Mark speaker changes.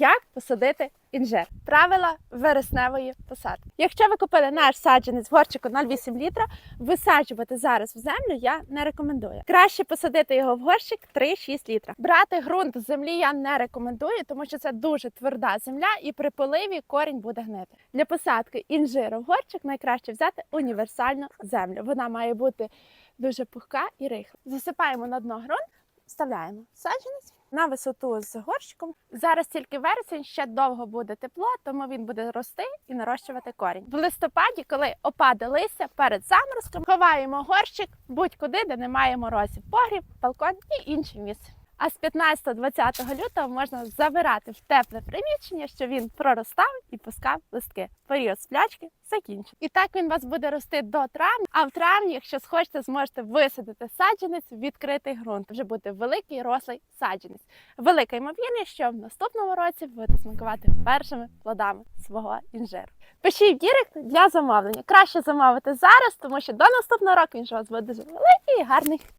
Speaker 1: Як посадити інжир? Правила вересневої посадки. Якщо ви купили наш саджанець в горщику 0,8 літра, висаджувати зараз в землю я не рекомендую. Краще посадити його в горщик 3-6 літра. Брати ґрунт з землі я не рекомендую, тому що це дуже тверда земля, і при поливі корінь буде гнити. Для посадки інжиру в горщик найкраще взяти універсальну землю. Вона має бути дуже пухка і рихла. Засипаємо на дно ґрунт, вставляємо саджанець на висоту з горщиком. Зараз тільки вересень, ще довго буде тепло, тому він буде рости і нарощувати корінь. В листопаді, коли опаде листя перед заморозком, ховаємо горщик будь-куди, де немає морозів, погріб, балкон і інше місце. А з 15-20 лютого можна забирати в тепле приміщення, щоб він проростав і пускав листки. Період сплячки закінчений. І так він вас буде рости до травня. А в травні, якщо схочете, зможете висадити саджанець в відкритий ґрунт. Вже буде великий рослий саджанець. Велика ймовірність, що в наступному році будете смакувати першими плодами свого інжиру. Пишіть в Дірект для замовлення. Краще замовити зараз, тому що до наступного року він ж у вас буде великий і гарний.